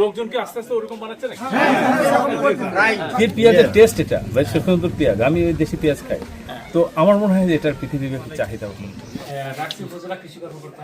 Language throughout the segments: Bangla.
লোকজনকে আস্তে আস্তে ওরকম বানাচ্ছে নাকি? এর পেঁয়াজের টেস্ট এটা। ভাই সুন্দর পেঁয়াজ। আমি ওই দেশি পেঁয়াজ খাই। তো আমার মনে হয় যে এটার পৃথিবীব্যাপী চাহিদা রাখছি উপজেলা কৃষি কর্মকর্তা।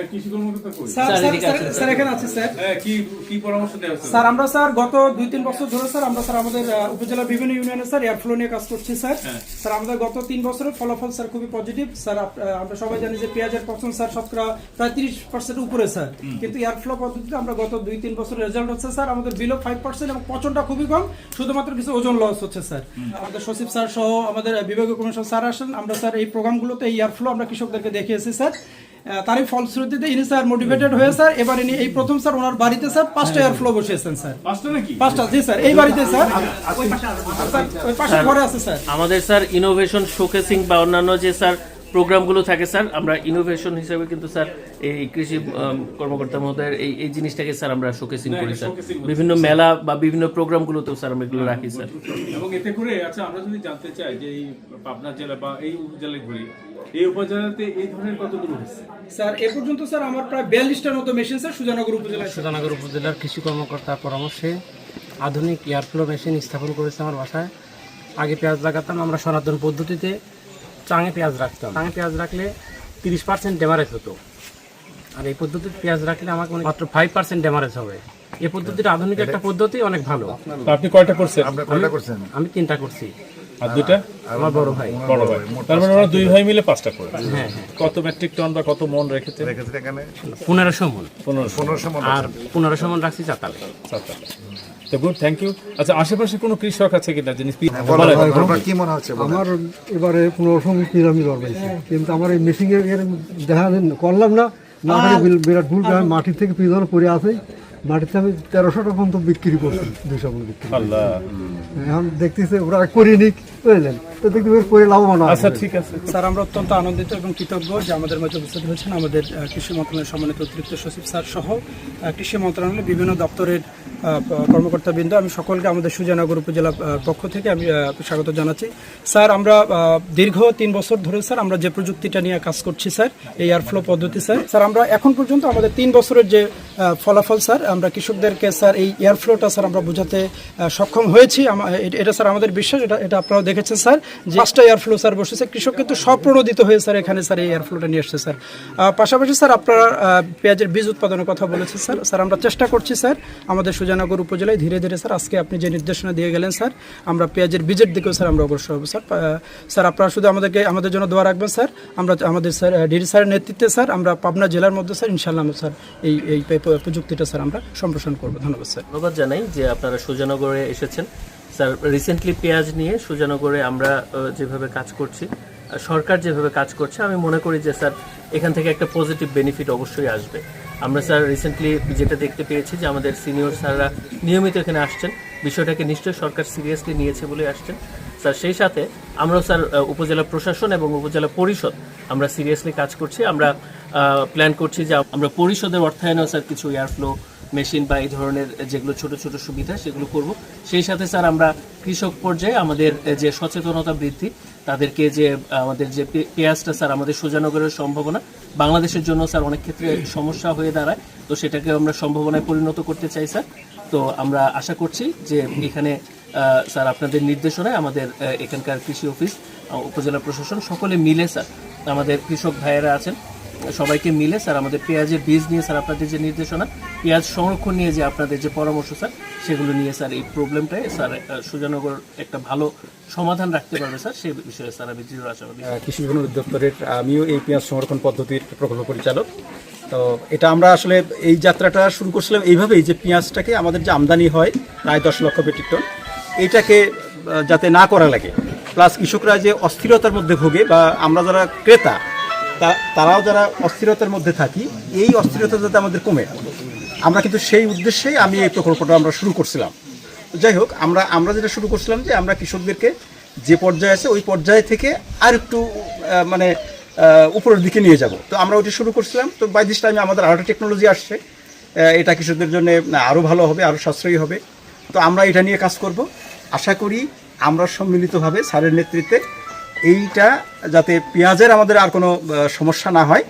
এই কৃষি কর্মকর্তা কই? স্যার স্যার, স্যার, স্যার এখানে আছে স্যার। হ্যাঁ, কি কি পরামর্শ দেওয়া স্যার আমরা স্যার গত দুই তিন বছর ধরে স্যার আমরা স্যার আমাদের উপজেলার বিভিন্ন ইউনিয়নে স্যার এয়ারফ্লো নিয়ে কাজ করছি স্যার। স্যার আমাদের গত তিন বছরের ফলাফল স্যার খুবই পজিটিভ স্যার আমরা সবাই জানি যে পেঁয়াজের পছন্দ স্যার শতকরা প্রায় তিরিশ পার্সেন্ট উপরে স্যার। কিন্তু এয়ারফ্লো পদ্ধতিতে আমরা গত দুই তিন বছরের রেজাল্ট হচ্ছে স্যার আমাদের বিলো ফাইভ পার্সেন্ট এবং পচনটা খুবই কম। শুধুমাত্র কিছু ওজন লস হচ্ছে স্যার। আমাদের সচিব স্যার সহ আমাদের বিভাগীয় কমিশন স্যার আসেন। আমরা স্যার এই প্রোগ্রামগুলোতে এই এয়ারফ্লো আমরা কৃষকদেরকে দেখিয়েছি স্যার। তারই ফলশ্রুতিতে ইনি স্যার মোটিভেটেড হয়ে স্যার এবার ইনি এই প্রথম স্যার ওনার বাড়িতে স্যার পাঁচটা এয়ার ফ্লো বসিয়েছেন স্যার। পাঁচটা নাকি? পাঁচটা জি স্যার এই বাড়িতে স্যার। স্যার, ওই পাশে ঘরে আছে স্যার। আমাদের স্যার ইনোভেশন শোকেসিং বা অন্যান্য যে স্যার প্রোগ্রামগুলো থাকে স্যার। আমরা ইনোভেশন হিসেবে কিন্তু স্যার এই কৃষি কর্মকর্তা মহোদয়ের এই এই জিনিসটাকে স্যার আমরা শোকেসিং করি স্যার। বিভিন্ন মেলা বা বিভিন্ন প্রোগ্রামগুলোতেও স্যার আমরা এগুলো রাখি স্যার। এবং এতে করে আচ্ছা আমরা যদি জানতে চাই যে এই পাবনা জেলা বা এই উপজেলায় ঘুরি এই উপজেলাতে এই ধরনের কতগুলো হচ্ছে? স্যার এ পর্যন্ত স্যার আমার প্রায় বিয়াল্লিশটার মতো মেশিন স্যার সুজানগর উপজেলায়। স্যার। সুজানগর উপজেলার কৃষি কর্মকর্তার পরামর্শে আধুনিক এয়ারফ্লো মেশিন স্থাপন করেছে আমার বাসায়। আগে পেঁয়াজ লাগাতাম আমরা সনাতন পদ্ধতিতে চাঙে পেঁয়াজ রাখতাম। চাঙে পেঁয়াজ রাখলে তিরিশ পার্সেন্ট ডেমারেজ হতো। আর এই পদ্ধতিতে পেঁয়াজ রাখলে আমাকে মনে মাত্র ফাইভ পার্সেন্ট ডেমারেজ হবে। এই পদ্ধতিটা আধুনিক একটা পদ্ধতি অনেক ভালো। আপনি কয়টা করছেন? আমি তিনটা করছি। আর দুইটা? আমার বড় ভাই। বড় ভাই। তার মানে ওরা দুই ভাই মিলে পাঁচটা করে। হ্যাঁ হ্যাঁ। কত মেট্রিক টন বা কত মন রেখেছে পনেরোশো মন। পনেরোশো আর পনেরোশো মন রাখছি চাতালে। সাতটা তো গুড থ্যাংক ইউ আচ্ছা আশেপাশে কোনো কৃষক আছে কিনা যিনি কি মনে হচ্ছে আমার এবারে কিন্তু আমার এই মেশিন এর দেখা দেন করলাম না। না বিরাট ভুল মাটির থেকে পরে আছে। মাটিতে আমি তেরোশো টাকা পর্যন্ত বিক্রি করছি দুইশো মন বিক্রি এখন দেখতেছে ওরা করিনি বুঝলেন? লাভবান আচ্ছা ঠিক আছে। স্যার আমরা অত্যন্ত আনন্দিত এবং কৃতজ্ঞ যে আমাদের মাঝে উপস্থিত হয়েছেন আমাদের কৃষি মন্ত্রণালয়ের সম্মানিত অতিরিক্ত সচিব স্যার সহ কৃষি মন্ত্রণালয়ের বিভিন্ন দপ্তরের কর্মকর্তাবৃন্দ। আমি সকলকে আমাদের সুজানগর উপজেলা পক্ষ থেকে আমি স্বাগত জানাচ্ছি। স্যার আমরা দীর্ঘ তিন বছর ধরে স্যার আমরা যে প্রযুক্তিটা নিয়ে কাজ করছি স্যার এই এয়ারফ্লো পদ্ধতি স্যার স্যার আমরা এখন পর্যন্ত আমাদের তিন বছরের যে ফলাফল স্যার আমরা কৃষকদেরকে স্যার এই এয়ারফ্লোটা স্যার আমরা বোঝাতে সক্ষম হয়েছি। এটা স্যার আমাদের বিশ্বাস এটা এটা আপনারাও দেখেছেন স্যার। পাঁচটা এয়ারফ্লো স্যার বসেছে, কৃষক কিন্তু স্বপ্রণোদিত হয়ে স্যার এখানে স্যার এই এয়ারফ্লোটা নিয়ে আসছে স্যার পাশাপাশি স্যার আপনারা পেঁয়াজের বীজ উৎপাদনের কথা বলেছেন স্যার স্যার আমরা চেষ্টা করছি স্যার আমাদের সুজানগর উপজেলায় ধীরে ধীরে স্যার আজকে আপনি যে নির্দেশনা দিয়ে গেলেন স্যার আমরা পেঁয়াজের বীজের দিকেও স্যার আমরা অগ্রসর হব স্যার স্যার আপনারা শুধু আমাদেরকে, আমাদের জন্য দোয়া রাখবেন স্যার আমরা আমাদের স্যার ডিডি স্যারের নেতৃত্বে স্যার আমরা পাবনা জেলার মধ্যে স্যার ইনশাল্লাহ স্যার এই এই প্রযুক্তিটা স্যার আমরা সম্প্রসারণ করব। ধন্যবাদ স্যার ধন্যবাদ জানাই যে আপনারা সুজানগরে এসেছেন। স্যার রিসেন্টলি পেঁয়াজ নিয়ে সুজানগরে আমরা যেভাবে কাজ করছি সরকার যেভাবে কাজ করছে, আমি মনে করি যে স্যার, এখান থেকে একটা পজিটিভ বেনিফিট অবশ্যই আসবে। আমরা স্যার রিসেন্টলি যেটা দেখতে পেয়েছি যে আমাদের সিনিয়র স্যাররা নিয়মিত এখানে আসছেন, বিষয়টাকে নিশ্চয়ই সরকার সিরিয়াসলি নিয়েছে বলে আসছেন। স্যার, সেই সাথে আমরাও স্যার উপজেলা প্রশাসন এবং উপজেলা পরিষদ আমরা সিরিয়াসলি কাজ করছি। আমরা প্ল্যান করছি যে আমরা পরিষদের অর্থায়নেও স্যার কিছু এয়ারফ্লো মেশিন বা এই ধরনের যেগুলো ছোট ছোট সুবিধা সেগুলো করব। সেই সাথে স্যার আমরা কৃষক পর্যায়ে আমাদের যে সচেতনতা বৃদ্ধি, তাদেরকে যে, আমাদের যে পেঁয়াজটা স্যার আমাদের সুজানগরের সম্ভাবনা, বাংলাদেশের জন্য স্যার অনেক ক্ষেত্রে সমস্যা হয়ে দাঁড়ায়, তো সেটাকে আমরা সম্ভাবনায় পরিণত করতে চাই স্যার। তো আমরা আশা করছি যে এখানে স্যার আপনাদের নির্দেশনায় আমাদের এখানকার কৃষি অফিস উপজেলা প্রশাসন সকলে মিলে স্যার আমাদের কৃষক ভাইয়েরা আছেন। সবাইকে মিলে, স্যার, আমাদের পেঁয়াজের বীজ নিয়ে, স্যার, আপনাদের যে নির্দেশনা, পেঁয়াজ সংরক্ষণ নিয়ে যে আপনাদের যে পরামর্শ, স্যার, সেগুলো নিয়ে, স্যার, এই প্রবলেমটায় স্যার সুজানগর একটা ভালো সমাধান রাখতে পারবে, স্যার, সে বিষয়ে, স্যার, আমি দৃঢ় আশাবাদী। কৃষি বিপণন অধিদপ্তরের, আমিও এই পেঁয়াজ সংরক্ষণ পদ্ধতির প্রকল্প পরিচালক। তো এটা আমরা আসলে এই যাত্রাটা শুরু করছিলাম এইভাবেই যে পেঁয়াজটাকে আমাদের যে আমদানি হয় প্রায় দশ লক্ষ মেট্রিক টন এইটাকে যাতে না করা লাগে। প্লাস কৃষকরা যে অস্থিরতার মধ্যে ভোগে বা আমরা যারা ক্রেতা তারাও যারা অস্থিরতার মধ্যে থাকি, এই অস্থিরতা যাতে আমাদের কমে। আমরা কিন্তু সেই উদ্দেশ্যেই আমি এই প্রকল্পটা আমরা শুরু করছিলাম। যাই হোক, আমরা আমরা যেটা শুরু করছিলাম যে আমরা কৃষকদেরকে যে পর্যায়ে আছে, ওই পর্যায় থেকে আর একটু মানে উপরের দিকে নিয়ে যাব। তো আমরা ওইটা শুরু করছিলাম। তো বাই দিস টাইমে আমাদের আরও টেকনোলজি আসছে। এটা কৃষকদের জন্য আরও ভালো হবে আরও সাশ্রয়ী হবে। তো আমরা এটা নিয়ে কাজ করব। আশা করি আমরা সম্মিলিতভাবে স্যারের নেতৃত্বে এইটা যাতে পেঁয়াজের আমাদের আর কোনো সমস্যা না হয়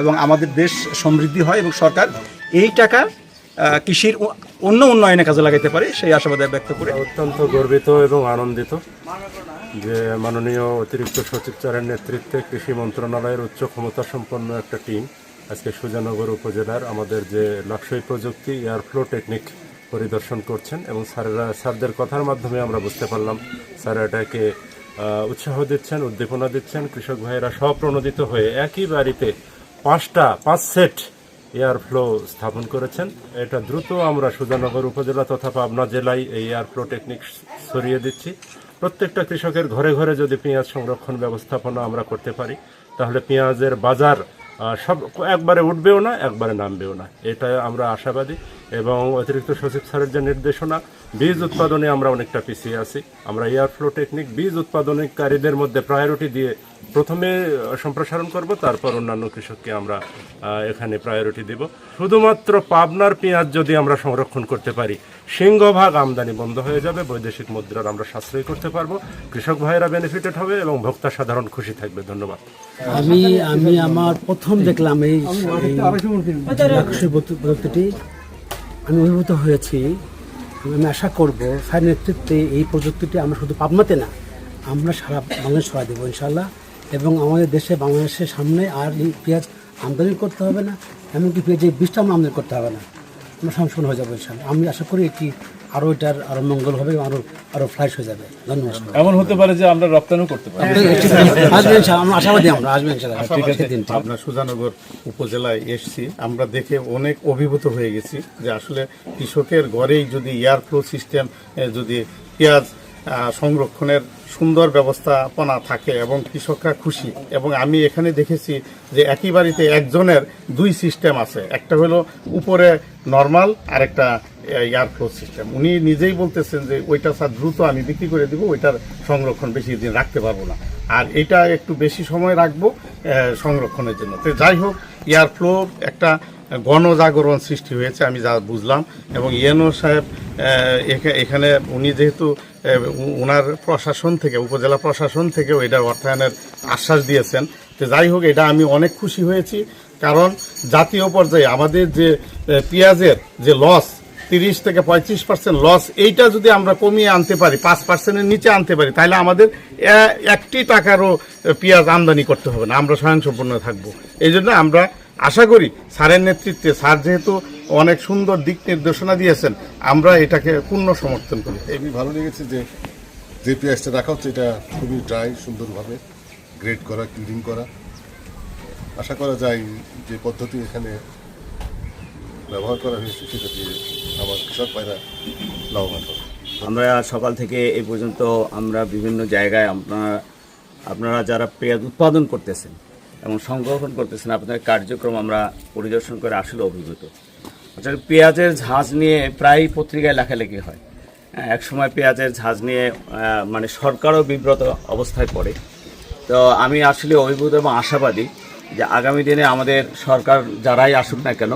এবং আমাদের দেশ সমৃদ্ধি হয় এবং সরকার এই টাকা কৃষির অন্য উন্নয়নে কাজে লাগাতে পারি, সেই আশাবাদ ব্যক্ত করে। অত্যন্ত গর্বিত এবং আনন্দিত যে মাননীয় অতিরিক্ত সচিব চারের নেতৃত্বে কৃষি মন্ত্রণালয়ের উচ্চ ক্ষমতা সম্পন্ন একটা টিম আজকে সুজানগর উপজেলার আমাদের যে লাক্সই প্রযুক্তি এয়ারফ্লো টেকনিক পরিদর্শন করছেন এবং স্যারেরা, স্যারদের কথার মাধ্যমে আমরা বুঝতে পারলাম, স্যার এটাকে উৎসাহ দিচ্ছেন, উদ্দীপনা দিচ্ছেন, কৃষক ভাইয়েরা স্বপ্রণোদিত হয়ে একই বাড়িতে পাঁচটা, পাঁচ সেট এয়ার ফ্লো স্থাপন করেছেন। এটা দ্রুত আমরা সুজানগর উপজেলা তথা পাবনা জেলায় এই এয়ার ফ্লো টেকনিক ছড়িয়ে দিচ্ছি। প্রত্যেকটা কৃষকের ঘরে ঘরে যদি পেঁয়াজ সংরক্ষণ ব্যবস্থাপনা আমরা করতে পারি, তাহলে পেঁয়াজের বাজার সব একবারে উঠবেও না, একবারে নামবেও না। এটা আমরা আশাবাদী। এবং অতিরিক্ত সচিব স্যারের যে নির্দেশনা বীজ উৎপাদনে আমরা অনেকটা পিছিয়ে আছি। আমরা এয়ারফ্লো টেকনিক বীজ উৎপাদনকারীদের মধ্যে প্রায়োরিটি দিয়ে প্রথমে সম্প্রসারণ করব তারপর অন্যান্য কৃষককে আমরা এখানে প্রায়োরিটি দিব। শুধুমাত্র পাবনার পেঁয়াজ যদি আমরা সংরক্ষণ করতে পারি সিংহভাগ আমদানি বন্ধ হয়ে যাবে বৈদেশিক মুদ্রার আমরা সাশ্রয় করতে পারব কৃষক ভাইয়েরা বেনিফিটেড হবে এবং ভোক্তা সাধারণ খুশি থাকবে। ধন্যবাদ। আমি আমি আমার প্রথম দেখলাম এই প্রযুক্তিটি আমি অনুভূত হয়েছি, আমি আশা করব স্যার নেতৃত্বে এই প্রযুক্তিটি আমরা শুধু পাবনাতে না, আমরা সারা বাংলাদেশ ছড়া দেবো ইনশাল্লাহ এবং আমাদের দেশে বাংলাদেশের সামনে আর এই পেঁয়াজ আমদানি করতে হবে না, এমনকি পেঁয়াজের বীজটা আমরা আমদানি করতে হবে না। আমরা সম্পূর্ণ হয়ে যাব ইনশাল্লাহ আমি আশা করি এটি আরও এটার আরও মঙ্গল হবে আরও আরও ফ্লাইস হয়ে যাবে। ধন্যবাদ। এমন হতে পারে যে আমরা রপ্তানিও করতে পারি। আসবে আমরা আশাবাদী আমরা আসবে ইনশাল্লাহ সুজানগর উপজেলায় এসছি। আমরা দেখে অনেক অভিভূত হয়ে গেছি যে আসলে কৃষকের ঘরেই যদি এয়ারফ্লো সিস্টেম যদি পেঁয়াজ সংরক্ষণের সুন্দর ব্যবস্থাপনা থাকে এবং কৃষকরা খুশি। এবং আমি এখানে দেখেছি যে একই বাড়িতে একজনের দুই সিস্টেম আছে। একটা হলো উপরে নর্মাল আর একটা এয়ারফ্লো সিস্টেম উনি নিজেই বলতেছেন যে, ওইটা স্যার দ্রুত আমি বিক্রি করে দিব, ওইটার সংরক্ষণ বেশি দিন রাখতে পারব না। আর এটা একটু বেশি সময় রাখব সংরক্ষণের জন্য। তো যাই হোক এয়ারফ্লো একটা গণজাগরণ সৃষ্টি হয়েছে, আমি যা বুঝলাম। এবং ইয়েনো সাহেব এখানে উনি যেহেতু ওনার প্রশাসন থেকে, উপজেলা প্রশাসন থেকেও এটা অর্থায়নের আশ্বাস দিয়েছেন। তো যাই হোক, এটা আমি অনেক খুশি হয়েছি। কারণ জাতীয় পর্যায়ে আমাদের যে পেঁয়াজের যে লস তিরিশ থেকে পঁয়ত্রিশ পার্সেন্ট লস এইটা যদি আমরা কমিয়ে আনতে পারি, পাঁচ পার্সেন্টের নিচে আনতে পারি, তাহলে আমাদের একটি টাকারও পেঁয়াজ আমদানি করতে হবে না, আমরা স্বয়ংসম্পূর্ণ থাকব। এই জন্য আমরা আশা করি স্যারের নেতৃত্বে, স্যার যেহেতু অনেক সুন্দর দিক নির্দেশনা দিয়েছেন, আমরা এটাকে পূর্ণ সমর্থন করি। এমনি ভালো লেগেছে যে যে পেঁয়াজটা রাখা হচ্ছে, এটা খুবই ড্রাই সুন্দরভাবে গ্রেড করা ক্লিনিং করা। আশা করা যায় যে পদ্ধতি এখানে ব্যবহার করা হয়েছে সেটা দিয়ে আমার কৃষক ভাইরা লাভবান হবে। আমরা সকাল থেকে এই পর্যন্ত আমরা বিভিন্ন জায়গায় আপনারা আপনারা যারা পেঁয়াজ উৎপাদন করতেছেন এবং সংরক্ষণ করতেছেন আপনাদের কার্যক্রম আমরা পরিদর্শন করে আসলে অভিভূত। আসলে পেঁয়াজের ঝাঁজ নিয়ে প্রায় পত্রিকায় লেখালেখি হয়। হ্যাঁ, এক সময় পেঁয়াজের ঝাঁজ নিয়ে মানে সরকারও বিব্রত অবস্থায় পড়ে। তো আমি আসলে অভিভূত এবং আশাবাদী যে আগামী দিনে আমাদের সরকার যারাই আসুক না কেন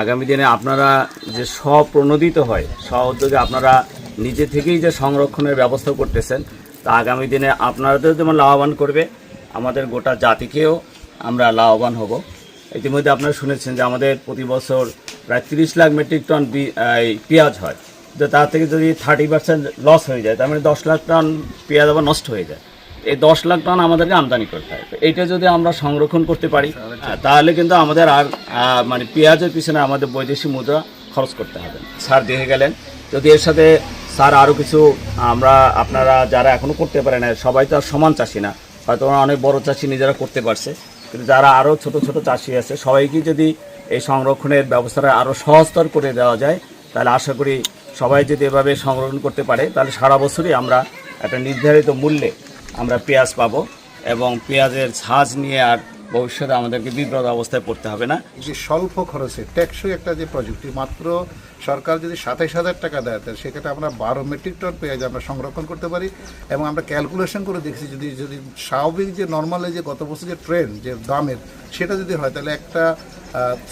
আগামী দিনে আপনারা যে স্বপ্রণোদিত হয়, স্ব উদ্যোগে আপনারা নিজে থেকেই যে সংরক্ষণের ব্যবস্থা করতেছেন, তা আগামী দিনে আপনারাদের যেমন লাভবান করবে, আমাদের গোটা জাতিকেও আমরা লাভবান হব। ইতিমধ্যে আপনারা শুনেছেন যে আমাদের প্রতি বছর প্রায় তিরিশ লাখ মেট্রিক টন পেঁয়াজ হয়। তো তার থেকে যদি থার্টি পার্সেন্ট লস হয়ে যায়, তার মানে দশ লাখ টন পেঁয়াজ আবার নষ্ট হয়ে যায়। এই দশ লাখ টন আমাদেরকে আমদানি করতে হয় এইটা যদি আমরা সংরক্ষণ করতে পারি তাহলে কিন্তু আমাদের আর মানে পেঁয়াজের পিছনে আমাদের বৈদেশিক মুদ্রা খরচ করতে হবে। স্যার দেখে গেলেন। যদি এর সাথে স্যার আরও কিছু আমরা, আপনারা যারা এখনও করতে পারে না, সবাই তো আর সমান চাষি না। হয়তো অনেক বড় চাষি নিজেরা করতে পারছে। কিন্তু যারা আরও ছোট ছোট চাষি আছে, সবাইকে যদি এই সংরক্ষণের ব্যবস্থাটা আরও সহজতর করে দেওয়া যায়, তাহলে আশা করি সবাই যদি এভাবে সংরক্ষণ করতে পারে, তাহলে সারা বছরই আমরা একটা নির্ধারিত মূল্যে আমরা পেঁয়াজ পাবো এবং পেঁয়াজের ঝাঁজ নিয়ে আর ভবিষ্যতে আমাদেরকে বিব্রত অবস্থায় পড়তে হবে না। যে স্বল্প খরচে টেকসই একটা যে প্রযুক্তি, মাত্র সরকার যদি সাতাইশ হাজার টাকা দেয়, তাহলে সেক্ষেত্রে আমরা বারো মেট্রিক টন পেঁয়াজ আমরা সংরক্ষণ করতে পারি এবং আমরা ক্যালকুলেশন করে দেখছি যদি যদি স্বাভাবিক যে নর্মালি যে গত বছর যে ট্রেন যে দামের, সেটা যদি হয়, তাহলে একটা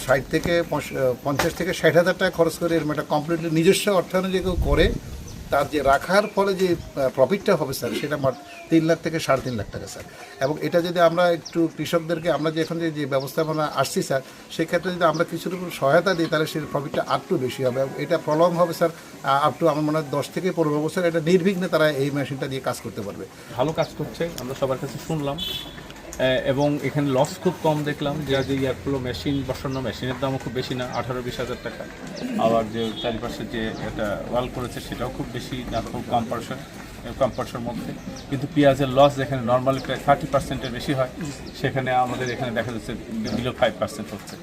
ষাট থেকে পঞ্চাশ থেকে ষাট হাজার টাকা খরচ করে এরকম একটা কমপ্লিটলি নিজস্ব অর্থায়নে যে কেউ করে, তার যে রাখার ফলে যে প্রফিটটা হবে স্যার সেটা তিন লাখ থেকে সাড়ে তিন লাখ টাকা, স্যার। এবং এটা যদি আমরা একটু কৃষকদেরকে, আমরা যে এখন যে ব্যবস্থাপনা আসছি, স্যার, সেক্ষেত্রে যদি আমরা কিছুটুকু সহায়তা দিই, তাহলে সেই প্রফিটটা আরটু বেশি হবে। এবং এটা প্রলং হবে, স্যার আপ টু আমার মনে হয় দশ থেকে পনেরো বছর এটা নির্বিঘ্নে তারা এই মেশিনটা দিয়ে কাজ করতে পারবে। ভালো কাজ করছে, আমরা সবার কাছে শুনলাম। এবং এখানে লস খুব কম দেখলাম, যে যে ইয়ারফ্লো মেশিন, বসানো মেশিনের দামও খুব বেশি না, আঠারো বিশ হাজার টাকা। আবার যে চারিপাশে যে একটা ওয়াল করেছে, সেটাও খুব বেশি না খুব কম পার্সেন্ট কম পার্সেন্ট মধ্যে। কিন্তু পেঁয়াজের লস যেখানে নর্মালি প্রায় থার্টি পার্সেন্টের বেশি হয়, সেখানে আমাদের এখানে দেখা যাচ্ছে বিলো ফাইভ পার্সেন্ট হচ্ছে।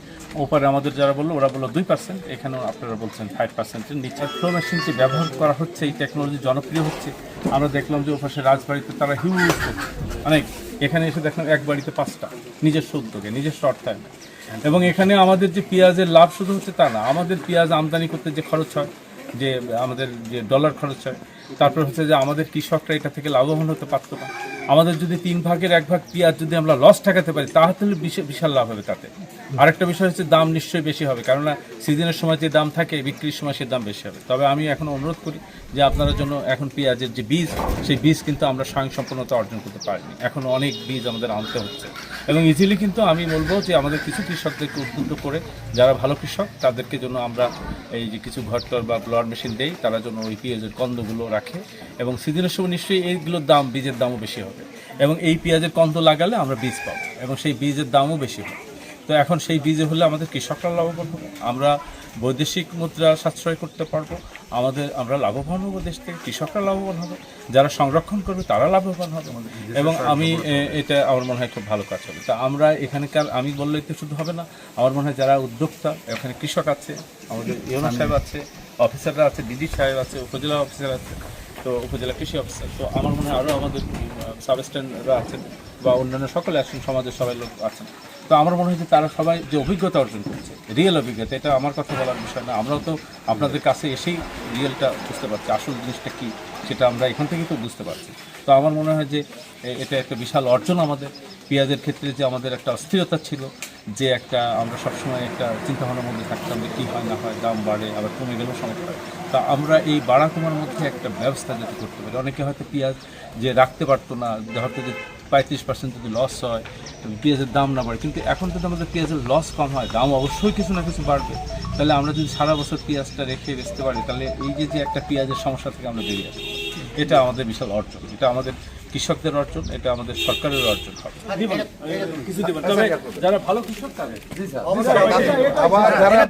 ওপারে আমাদের যারা বলল, ওরা বলল দুই পার্সেন্ট এখানেও আপনারা বলছেন ফাইভ পার্সেন্টের নিচে। ফ্লো মেশিন যে ব্যবহার করা হচ্ছে, এই টেকনোলজি জনপ্রিয় হচ্ছে। আমরা দেখলাম যে ওপাশে রাজবাড়িতে তারা হিউজ করছে অনেক এখানে এসে দেখলাম এক বাড়িতে পাঁচটা, নিজস্ব উদ্যোগে, নিজস্ব অর্থায়নে। এবং এখানে আমাদের যে পেঁয়াজের লাভ শুধু হচ্ছে তা না, আমাদের পেঁয়াজ আমদানি করতে যে খরচ হয়, যে আমাদের যে ডলার খরচ হয় তারপর হচ্ছে যে আমাদের কৃষকরা এটা থেকে লাভবান হতে পারতো না। আমাদের যদি তিন ভাগের এক ভাগ পেঁয়াজ যদি আমরা লস ঠেকাতে পারি, তাহলে বিশা- বিশাল লাভ হবে তাতে। আরেকটা বিষয় হচ্ছে দাম নিশ্চয়ই বেশি হবে, কেননা সিজনের সময় যে দাম থাকে, বিক্রির সময় সে দাম বেশি হবে। তবে আমি এখন অনুরোধ করি যে আপনাদের জন্য এখন পেঁয়াজের যে বীজ, সেই বীজ কিন্তু আমরা স্বয়ংসম্পূর্ণতা অর্জন করতে পারিনি। এখন অনেক বীজ আমাদের আনতে হচ্ছে। এবং ইজিলি কিন্তু আমি বলব যে আমাদের কিছু কৃষকদেরকে উদ্বুদ্ধ করে, যারা ভালো কৃষক, তাদেরকে জন্য আমরা এই যে কিছু ঘরটর বা ব্লড মেশিন দেই, তারা জন্য ওই পেঁয়াজের কন্দগুলো রাখে এবং সিজনের সময় নিশ্চয়ই এইগুলোর দাম, বীজের দামও বেশি হবে। এবং এই পেঁয়াজের কন্দ লাগালে আমরা বীজ পাবো এবং সেই বীজের দামও বেশি হবে। তো এখন সেই বীজে হলে আমাদের কৃষকরা লাভবান হবে। আমরা বৈদেশিক মুদ্রা সাশ্রয় করতে পারব। আমাদের আমরা লাভবান হব দেশ থেকে কৃষকরা লাভবান হবে যারা সংরক্ষণ করবে তারা লাভবান হবে। এবং আমি এটা আমার মনে হয় খুব ভালো কাজ হবে। তা আমরা এখানকার আমি বললে তো শুধু হবে না আমার মনে হয় যারা উদ্যোক্তা এখানে কৃষক আছে আমাদের ইউনা সাহেব আছে অফিসাররা আছে ডিডি সাহেব আছে উপজেলা অফিসার আছে তো উপজেলা কৃষি অফিসার তো আমার মনে হয় আরও আমাদের সাবস্ট্যান্ডরা আছেন বা অন্যান্য সকলে আছেন, সমাজের সবাই লোক আছেন। তো আমার মনে হয় যে তারা সবাই যে অভিজ্ঞতা অর্জন করছে রিয়েল অভিজ্ঞতা, এটা আমার কথা বলার বিষয় না। আমরাও তো আপনাদের কাছে এসেই রিয়েলটা বুঝতে পারছি, আসল জিনিসটা কী, সেটা আমরা এখান থেকেই তো বুঝতে পারছি। তো আমার মনে হয় যে এটা একটা বিশাল অর্জন আমাদের। পেঁয়াজের ক্ষেত্রে যে আমাদের একটা অস্থিরতা ছিল, যে একটা আমরা সবসময় একটা চিন্তাভাবনার মধ্যে থাকতাম যে কী হয় না হয়, দাম বাড়ে, আবার কমে গেলেও সমস্যা তা আমরা এই বাড়া কমার মধ্যে একটা ব্যবস্থা যাতে করতে পারি, অনেকে হয়তো পেঁয়াজ যে রাখতে পারতো না হয়তো যে পঁয়ত্রিশ পার্সেন্ট যদি লস হয় পেঁয়াজের দাম না বাড়ে। কিন্তু এখন যদি আমাদের পেঁয়াজের লস কম হয়, দাম অবশ্যই কিছু না কিছু বাড়বে। তাহলে আমরা যদি সারা বছর পেঁয়াজটা রেখে বেচতে পারি, তাহলে এই যে যে একটা পেঁয়াজের সমস্যা থেকে আমরা বেরিয়ে আসব। এটা আমাদের বিশাল অর্জন। এটা আমাদের কৃষকদের অর্জন এটা আমাদের সরকারের অর্জন হবে। কিছু দিবেন। তবে যারা ভালো কৃষক